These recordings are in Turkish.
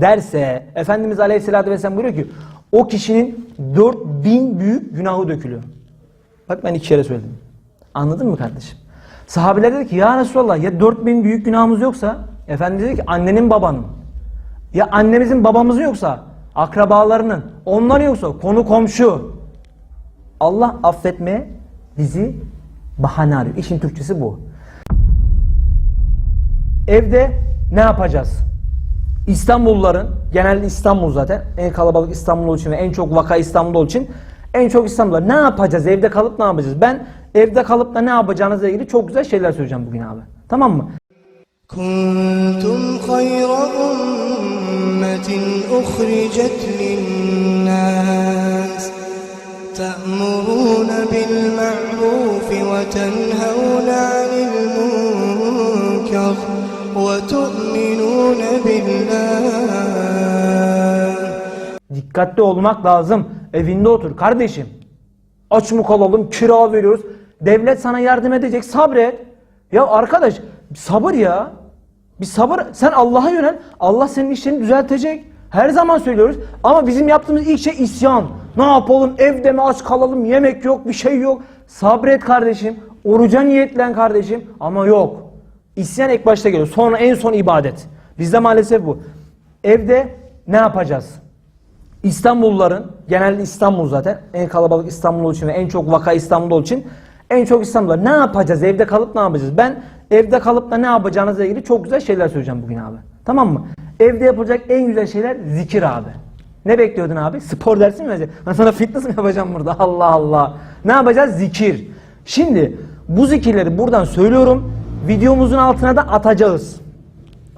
derse Efendimiz Aleyhisselatü Vesselam buyuruyor ki o kişinin 4000 büyük günahı dökülüyor. Bak ben iki kere söyledim. Anladın mı kardeşim? Sahabeler dedi ki ya Resulallah ya 4000 büyük günahımız yoksa Efendimiz dedi ki annenin babanın ya annemizin babamızın yoksa akrabalarının onlar yoksa konu komşu Allah affetmeye bizi bahane arıyor. İşin Türkçesi bu. Evde ne yapacağız? İstanbulluların, genelde İstanbul zaten en kalabalık İstanbul için ve en çok vaka İstanbul için en çok İstanbul'da ne yapacağız? Evde kalıp ne yapacağız? Ben evde kalıp da ne yapacağınızla ilgili çok güzel şeyler söyleyeceğim bugün abi. Tamam mı? Kuntum hayra ummetin uhricet linnas Te'muruna bil ma'rufi ve tenhevna anil munkar Ve tu'min Dikkatli olmak lazım. Evinde otur kardeşim. Aç mı kalalım? Kira veriyoruz. Devlet sana yardım edecek. Sabret. Ya arkadaş sabır ya. Bir sabır. Sen Allah'a yönel. Allah senin işlerini düzeltecek. Her zaman söylüyoruz. Ama bizim yaptığımız ilk şey isyan. Ne yapalım? Evde mi aç kalalım? Yemek yok, bir şey yok. Sabret kardeşim. Oruca niyetlen kardeşim. Ama yok. İsyan ilk başta geliyor. Sonra en son ibadet. Bizde maalesef bu. Evde ne yapacağız? İstanbulluların, genelde İstanbul zaten, en kalabalık İstanbul olduğu için ve en çok vaka İstanbul olduğu için en çok İstanbullular ne yapacağız? Evde kalıp ne yapacağız? Ben evde kalıp da ne yapacağınızla ilgili çok güzel şeyler söyleyeceğim bugün abi. Tamam mı? Evde yapılacak en güzel şeyler zikir abi. Ne bekliyordun abi? Spor dersi mi verecek? Ben sana fitness mi yapacağım burada? Allah Allah. Ne yapacağız? Zikir. Şimdi bu zikirleri buradan söylüyorum. Videomuzun altına da atacağız.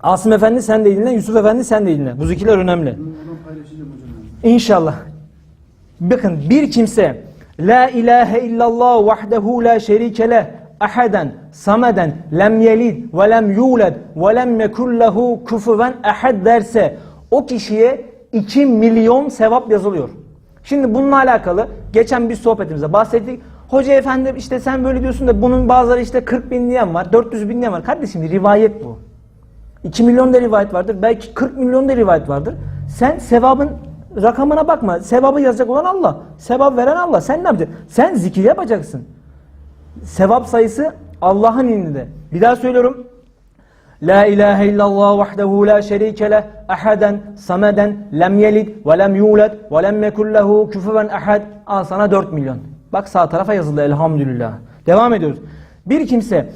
Asım Efendi sen de dinle, Yusuf Efendi sen de dinle. Bu zikirler önemli. İnşallah. Bakın bir kimse La ilahe illallah vahdehu la şerike leh ahaden sameden lem yelid ve lem yulad ve lem yekun lehu kufuven ahad derse o kişiye 2 milyon sevap yazılıyor. Şimdi bununla alakalı geçen bir sohbetimizde bahsettik. Hoca efendi işte sen böyle diyorsun da bunun bazıları işte 40 bin diyen var, 400 bin diyen var. Kardeşim rivayet bu. 2 milyon da rivayet vardır. Belki 40 milyon da rivayet vardır. Sen sevabın rakamına bakma. Sevabı yazacak olan Allah. Sevap veren Allah. Sen ne yapacaksın? Sen zikir yapacaksın. Sevap sayısı Allah'ın indinde. Bir daha söylüyorum. La ilahe illallah vahdehu la şerike leh ahaden sameden lem yelid ve lem yulad ve lem yekun lehu kufuven ahad. Al sana 4 milyon. Bak sağ tarafa yazıldı elhamdülillah. Devam ediyoruz. Bir kimse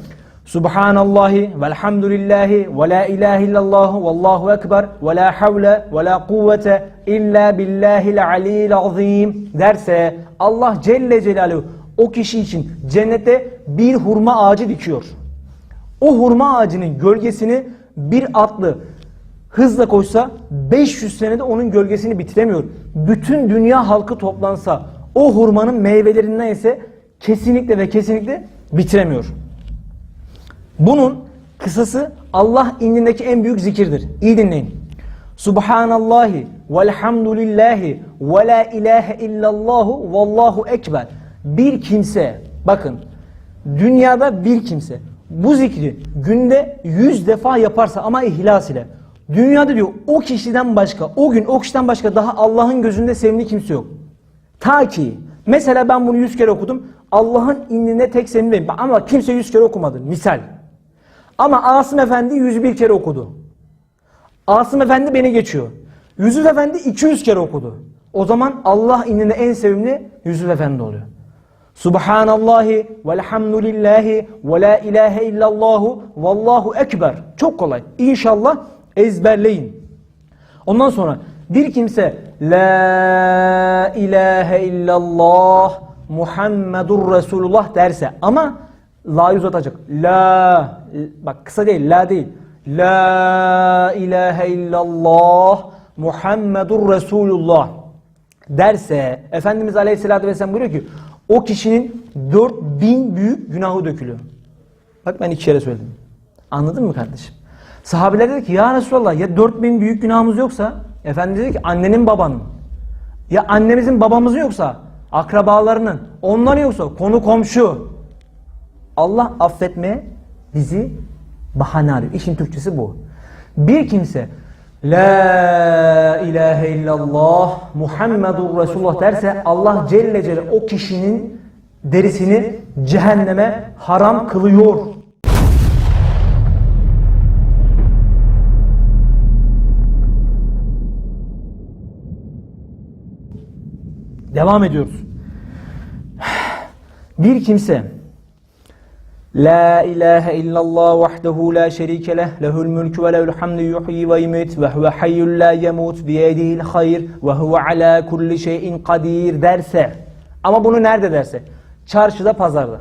Subhanallahi velhamdülillahi ve la ilahe illallah vallahu ekber ve la havle ve la kuvvete illa billahil aliyyil azim derse Allah Celle Celaluhu o kişi için cennete bir hurma ağacı dikiyor. O hurma ağacının gölgesini bir atlı hızla koşsa 500 senede onun gölgesini bitiremiyor. Bütün dünya halkı toplansa o hurmanın meyvelerinden ise kesinlikle ve kesinlikle bitiremiyor. Bunun kısası Allah indindeki en büyük zikirdir. İyi dinleyin. Subhanallahi velhamdülillahi ve la ilahe illallahu vallahu ekber. Bir kimse, bakın dünyada bir kimse bu zikri günde yüz defa yaparsa ama ihlas ile dünyada diyor o kişiden başka o gün o kişiden başka daha Allah'ın gözünde sevimli kimse yok. Ta ki mesela ben bunu yüz kere okudum Allah'ın indinde tek sevimli ama kimse yüz kere okumadı misal. Ama Asım Efendi 101 kere okudu. Asım Efendi beni geçiyor. Yusuf Efendi 200 kere okudu. O zaman Allah indinde en sevimli Yusuf Efendi oluyor. Subhanallahi velhamdülillahi ve la ilahe illallahu vallahu ekber. Çok kolay. İnşallah ezberleyin. Ondan sonra bir kimse La ilahe illallah Muhammedur Resulullah derse ama la'yı uzatacak. La bak kısa değil la değil. La ilahe illallah Muhammedur Resulullah derse Efendimiz Aleyhisselatü Vesselam buyuruyor ki o kişinin 4000 büyük günahı dökülüyor. Bak ben iki kere söyledim. Anladın mı kardeşim? Sahabeler dedi ki ya Resulallah ya 4000 büyük günahımız yoksa Efendimiz dedi ki annenin babanın ya annemizin babamızın yoksa akrabalarının onların yoksa konu komşu Allah affetmeye bizi bahane arıyor. İşin Türkçesi bu. Bir kimse La ilahe illallah Muhammedur Resulullah derse Allah Celle Celle o kişinin derisini cehenneme haram kılıyor. Devam ediyoruz. Bir kimse La ilahe illallah vahdehu la şerike leh lehul mulku ve lehul hamdu yuhyi ve yumit ve huve hayyul la yemut biyedihil hayr ve huve ala kulli şeyin kadir derse. Ama bunu nerede derse? Çarşıda pazarda.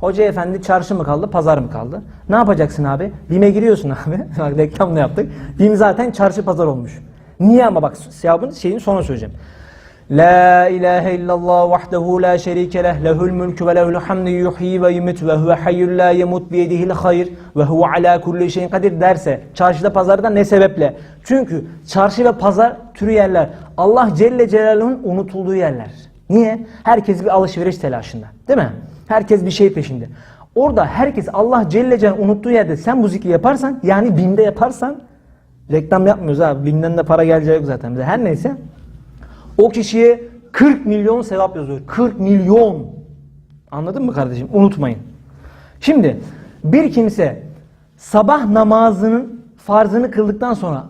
Hoca efendi çarşı mı kaldı pazar mı kaldı? Ne yapacaksın abi? BİM'e giriyorsun abi. Bak reklamını yaptık. BİM zaten çarşı pazar olmuş. Niye ama? Bak cevabın şeyini sonra söyleyeceğim La ilahe illallah vahdehu la şerike leh lehul mulku ve lehul hamdu yuhyi ve yumit ve huve hayyul la yemut biyedihil hayr ve huve ala kulli şeyin kadir derse çarşıda pazarda ne sebeple? Çünkü çarşı ve pazar türü yerler Allah Celle Celaluhu'nun unutulduğu yerler. Niye? Herkes bir alışveriş telaşında. Değil mi? Herkes bir şey peşinde. Orada herkes Allah Celle Celaluhu'nun unuttuğu yerde sen bu zikri yaparsan yani binde yaparsan reklam yapmıyoruz abi. Bimden de para geleceği yok zaten bize. Her neyse. O kişiye 40 milyon sevap yazıyor. 40 milyon. Anladın mı kardeşim? Unutmayın. Şimdi bir kimse sabah namazının farzını kıldıktan sonra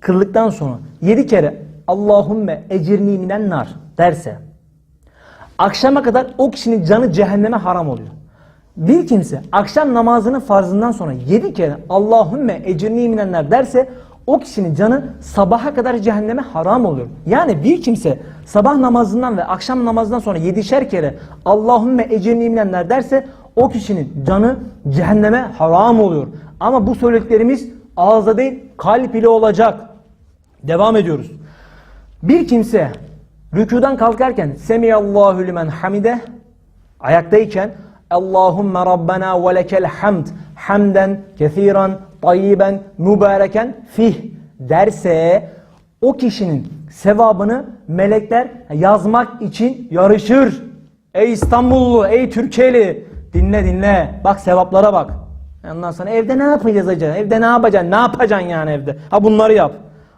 kıldıktan sonra 7 kere Allahümme ecirni minen nar derse akşama kadar o kişinin canı cehenneme haram oluyor. Bir kimse akşam namazının farzından sonra 7 kere Allahümme ecirni minenler derse o kişinin canı sabaha kadar cehenneme haram oluyor. Yani bir kimse sabah namazından ve akşam namazından sonra 7'şer kere Allahümme ecirni minenler derse o kişinin canı cehenneme haram oluyor. Ama bu söylediklerimiz ağızda değil kalp ile olacak. Devam ediyoruz. Bir kimse rükudan kalkarken Semiyallahu limen hamide ayaktayken Allahümme Rabbena ve lekel hamd hamden kethiran tayyiben mübareken fih derse o kişinin sevabını melekler yazmak için yarışır. Ey İstanbullu, ey Türkiye'li dinle dinle. Bak sevaplara bak. Ondan sonra evde ne yapacağız acaba? Evde ne yapacaksın? Ne yapacaksın yani evde? Ha bunları yap.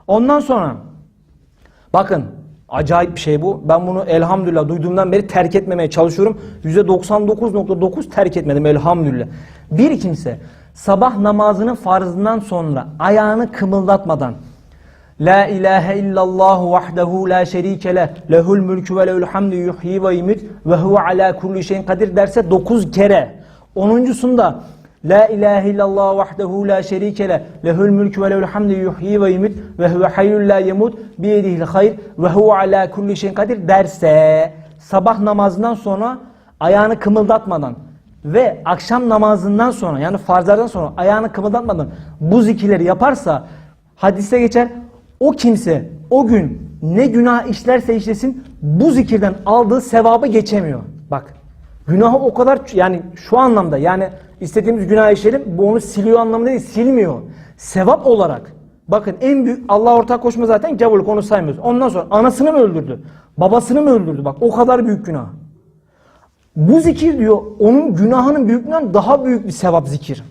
Ondan sonra bakın acayip bir şey bu. Ben bunu elhamdülillah duyduğumdan beri terk etmemeye çalışıyorum. %99.9 terk etmedim elhamdülillah. Bir kimse sabah namazının farzından sonra ayağını kımıldatmadan La ilahe illallah vahdehu la şerike leh lehul mülkü ve lehul hamdu yuhyi ve yumit ve huve ala kulli şeyin kadir derse 9 kere. Onuncusunda La ilahe illallah vahdehu la şerike leh lehul mülkü ve lehul hamdu yuhyi ve yumit ve huve hayyul la yemut biyedihil hayr ve huve ala kulli şeyin kadir derse sabah namazından sonra ayağını kımıldatmadan ve akşam namazından sonra yani farzlardan sonra ayağını kımıldatmadan bu zikirleri yaparsa hadise geçer o kimse o gün ne günah işlerse işlesin bu zikirden aldığı sevabı geçemiyor. Bak günahı o kadar yani şu anlamda yani istediğimiz günah işleyelim bu onu siliyor anlamında değil silmiyor. Sevap olarak bakın en büyük Allah ortak koşma zaten gavurluk onu saymıyoruz. Ondan sonra anasını mı öldürdü? Babasını mı öldürdü? Bak o kadar büyük günah. Bu zikir diyor onun günahının büyüklüğünden daha büyük bir sevap zikir.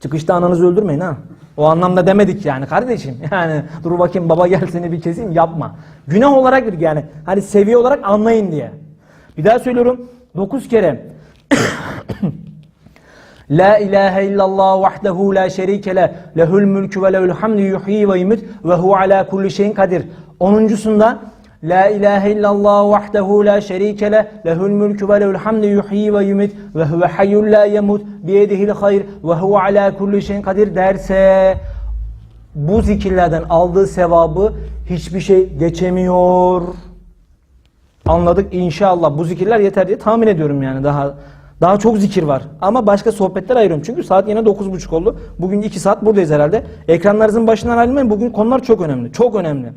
Çıkışta ananızı öldürmeyin ha. O anlamda demedik yani kardeşim. Yani dur bakayım baba gel seni bir keseyim yapma. Günah olarak bir yani hani seviye olarak anlayın diye. Bir daha söylüyorum. 9 kere La ilahe illallah vahdehu la şerike leh lehul mülkü ve lehul hamdu yuhyi ve yumit ve huve ala kulli şeyin kadir. Onuncusunda La ilahe illallah vahdehu la şerike leh lehul mülkü ve lehul hamdu yuhyi ve yumit ve huve hayyul la yemut biyedihil hayr ve huve ala kulli şeyin kadir derse bu zikirlerden aldığı sevabı hiçbir şey geçemiyor. Anladık inşallah. Bu zikirler yeter diye tahmin ediyorum yani daha daha çok zikir var. Ama başka sohbetler ayırıyorum. Çünkü saat yine 9.30 oldu. Bugün 2 saat buradayız herhalde. Ekranlarınızın başından ayrılmayın. Bugün konular çok önemli. Çok önemli.